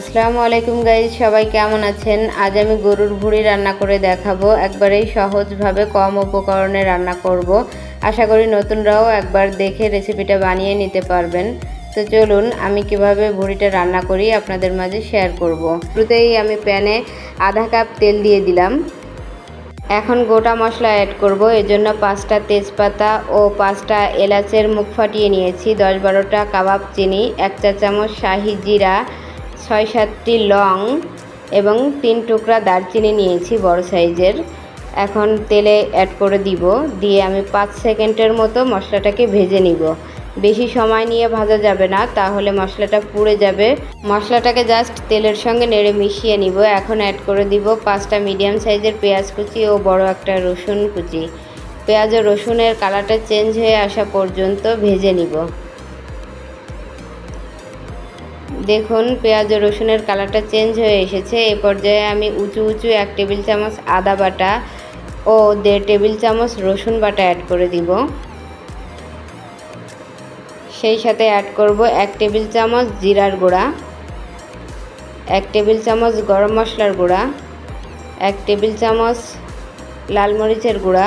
আসসালামু আলাইকুম গাইজ সবাই কেমন আছেন? আজ আমি গরুর ভুঁড়ি রান্না করে দেখাবো। একবারেই সহজভাবে কম উপকরণে রান্না করব। আশা করি নতুনরাও একবার দেখে রেসিপিটা বানিয়ে নিতে পারবেন। তো চলুন, আমি কীভাবে ভুঁড়িটা রান্না করি আপনাদের মাঝে শেয়ার করব। শুরুতেই আমি প্যানে আধা কাপ তেল দিয়ে দিলাম। এখন গোটা মশলা অ্যাড করব। এজন্য পাঁচটা তেজপাতা ও পাঁচটা এলাচের মুখ ফাটিয়ে নিয়েছি। দশ বারোটা কাবাব চিনি, এক চা চামচ শাহি জিরা ছয় সাতটি লং এবং তিন টুকরা দারচিনি নিয়েছি বড় সাইজের। এখন তেলে অ্যাড করে দিব। দিয়ে আমি পাঁচ সেকেন্ডের মতো মশলাটাকে ভেজে নিব। বেশি সময় নিয়ে ভাজা যাবে না, তাহলে মশলাটা পুড়ে যাবে। মশলাটাকে জাস্ট তেলের সঙ্গে নেড়ে মিশিয়ে নিব। এখন অ্যাড করে দিব পাঁচটা মিডিয়াম সাইজের পেঁয়াজ কুচি ও বড় একটা রসুন কুচি। পেঁয়াজ ও রসুনের কালারটা চেঞ্জ হয়ে আসা পর্যন্ত ভেজে নিব। দেখুন, পেঁয়াজ রসুনের কালারটা চেঞ্জ হয়ে এসেছে। এ পর্যায়ে আমি উঁচু উঁচু এক টেবিল চামচ আদা বাটা ও দেড় টেবিল চামচ রসুন বাটা অ্যাড করে দিব। সেই সাথে অ্যাড করব এক টেবিল চামচ জিরার গুঁড়া, এক টেবিল চামচ গরম মশলার গুঁড়া, এক টেবিল চামচ লাল মরিচের গুঁড়া,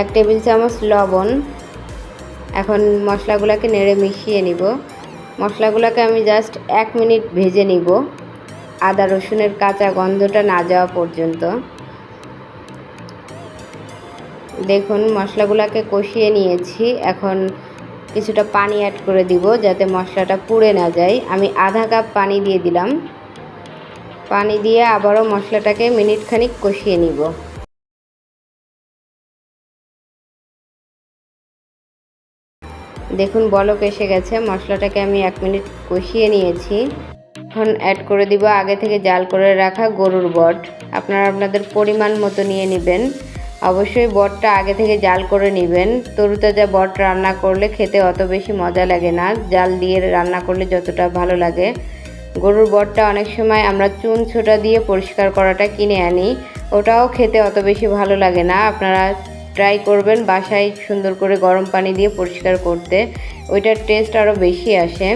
এক টেবিল চামচ লবণ। এখন মশলাগুলোকে নেড়ে মিশিয়ে নিব। মশলাগুলোকে আমি জাস্ট এক মিনিট ভেজে নিব। আদা, রসুনের কাঁচা গন্ধটা না যাওয়া পর্যন্ত। দেখুন, মশলাগুলোকে কষিয়ে নিয়েছি। এখন কিছুটা পানি অ্যাড করে দিব যাতে মশলাটা পুড়ে না যায়। আমি আধা কাপ পানি দিয়ে দিলাম। পানি দিয়ে আবারও মশলাটাকে মিনিট খানিক কষিয়ে নিব। দেখুন, বলক এসে গেছে। মশলাটাকে আমি এক মিনিট কষিয়ে নিয়েছি। এখন অ্যাড করে দিব আগে থেকে জাল করে রাখা গরুর বট। আপনারা আপনাদের পরিমাণ মতো নিয়ে নেবেন। অবশ্যই বটটা আগে থেকে জাল করে নেবেন। তরুতাজা বট রান্না করলে খেতে অত বেশি মজা লাগে না। জাল দিয়ে রান্না করলে যতটা ভালো লাগে। গরুর বটটা অনেক সময় আমরা চুন ছোটা দিয়ে পরিষ্কার করাটা কিনে আনি। ওটাও খেতে অত বেশি ভালো লাগে না। আপনারা ট্রাই করবেন বাসায় সুন্দর করে গরম পানি দিয়ে পরিষ্কার করতে। ওইটার টেস্ট আরও বেশি আসে।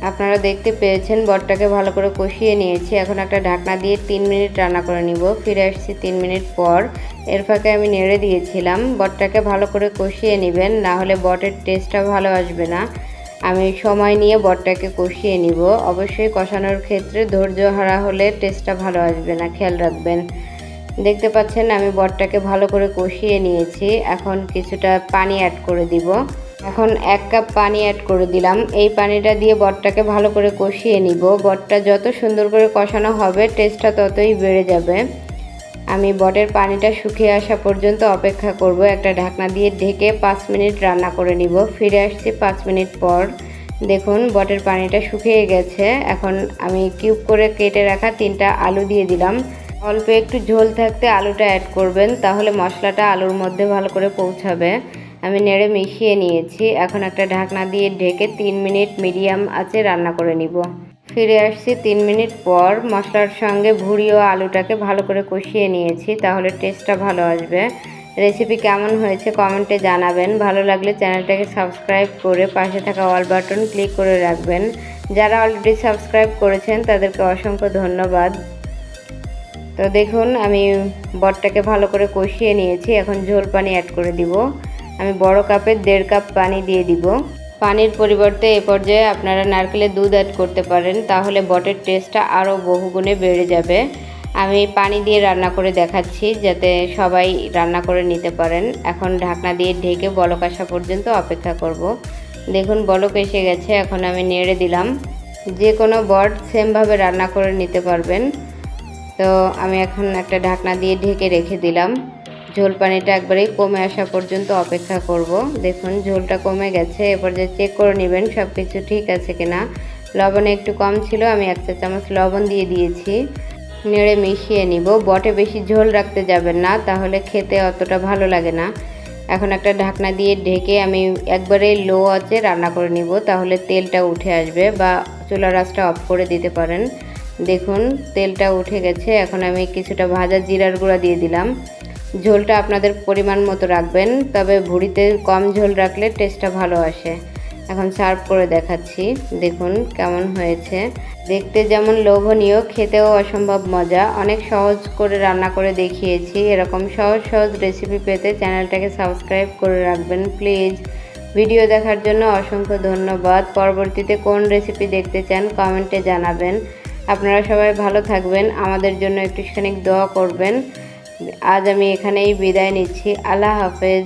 আপনারা দেখতে পেয়েছেন বটটাকে ভালো করে কষিয়ে নিয়েছি। এখন একটা ঢাকনা দিয়ে তিন মিনিট রান্না করে নিব। ফিরে আসছি তিন মিনিট পর। এর ফাঁকে আমি নেড়ে দিয়েছিলাম। বটটাকে ভালো করে কষিয়ে নেবেন, না হলে বটের টেস্টটা ভালো আসবে না। আমি সময় নিয়ে বটটাকে কষিয়ে নিব। অবশ্যই কষানোর ক্ষেত্রে ধৈর্য হারা হলে টেস্টটা ভালো আসবে না। খেয়াল রাখবেন। দেখতে পাচ্ছেন, আমি বটটাকে ভালো করে কষিয়ে নিয়েছি। এখন কিছুটা পানি অ্যাড করে দিব। এখন এক কাপ পানি অ্যাড করে দিলাম। এই পানিটা দিয়ে বটটাকে ভালো করে কষিয়ে নিব। বটটা যত সুন্দর করে কষানো হবে টেস্টটা ততই বেড়ে যাবে। আমি বটের পানিটা শুকিয়ে আসা পর্যন্ত অপেক্ষা করব। একটা ঢাকনা দিয়ে ঢেকে পাঁচ মিনিট রান্না করে নিব। ফিরে আসছি পাঁচ মিনিট পর। দেখুন বটের পানিটা শুকিয়ে গেছে। এখন আমি কিউব করে কেটে রাখা তিনটা আলু দিয়ে দিলাম। অল্প একটু ঝোল থাকতে আলুটা অ্যাড করবেন, তাহলে মশলাটা আলুর মধ্যে ভালো করে পৌঁছাবে। আমি নেড়ে মিশিয়ে নিয়েছি। এখন একটা ঢাকনা দিয়ে ঢেকে তিন মিনিট মিডিয়াম আছে রান্না করে নিব। ফিরে আসছি তিন মিনিট পর। মশলার সঙ্গে ভুড়ি ও আলুটাকে ভালো করে কষিয়ে নিয়েছি, তাহলে টেস্টটা ভালো আসবে। রেসিপি কেমন হয়েছে কমেন্টে জানাবেন। ভালো লাগলে চ্যানেলটাকে সাবস্ক্রাইব করে পাশে থাকা অল বাটন ক্লিক করে রাখবেন। যারা অলরেডি সাবস্ক্রাইব করেছেন, তাদেরকে অসংখ্য ধন্যবাদ। তো দেখুন, আমি বটটাকে ভালো করে কষিয়ে নিয়েছি। এখন ঝোল পানি অ্যাড করে দিব। আমি বড় কাপের দেড় কাপ পানি দিয়ে দিব। পানির পরিবর্তে এ পর্যায়ে আপনারা নারকেলের দুধ অ্যাড করতে পারেন, তাহলে বটের টেস্টটা আরও বহুগুণে বেড়ে যাবে। আমি পানি দিয়ে রান্না করে দেখাচ্ছি, যাতে সবাই রান্না করে নিতে পারেন। এখন ঢাকনা দিয়ে ঢেকে বলক আসা পর্যন্ত অপেক্ষা করব। দেখুন, বলক এসে গেছে। এখন আমি নেড়ে দিলাম। যে কোনো বট সেমভাবে রান্না করে নিতে পারবেন। তো আমি এখন একটা ঢাকনা দিয়ে ঢেকে রেখে দিলাম। ঝোল পানিটা একবারেই কমে আসা পর্যন্ত অপেক্ষা করব। দেখুন, ঝোলটা কমে গেছে, এরপর যে চেক করে নেবেন সব কিছু ঠিক আছে কিনা। লবণে একটু কম ছিল, আমি এক চা চামচ লবণ দিয়ে দিয়েছি। নেড়ে মিশিয়ে নিব। বটে বেশি ঝোল রাখতে যাবেন না, তাহলে খেতে অতটা ভালো লাগে না। এখন একটা ঢাকনা দিয়ে ঢেকে আমি একবারে লো আছে রান্না করে নিব, তাহলে তেলটা উঠে আসবে বা চুলা রাসটা অফ করে দিতে পারেন। দেখুন, তেলটা উঠে গেছে। এখন আমি কিছুটা ভাজা জিরার গুঁড়া দিয়ে দিলাম। ঝোলটা আপনাদের পরিমাণ মতো রাখবেন, তবে ভুড়িতে কম ঝোল রাখলে টেস্টটা ভালো আসে। এখন সার্ভ করে দেখাচ্ছি। দেখুন কেমন হয়েছে। দেখতে যেমন লোভনীয়, খেতেও অসম্ভব মজা। অনেক সহজ করে রান্না করে দেখিয়েছি। এরকম সহজ সহজ রেসিপি পেতে চ্যানেলটাকে সাবস্ক্রাইব করে রাখবেন প্লিজ ভিডিও দেখার জন্য অসংখ্য ধন্যবাদ। পরবর্তীতে কোন রেসিপি দেখতে চান কমেন্টে জানাবেন। আপনারা সবাই ভালো থাকবেন, আমাদের জন্য একটুখানি দোয়া করবেন। আজ আমি এখানেই বিদায় নিচ্ছি। আল্লাহ হাফেজ।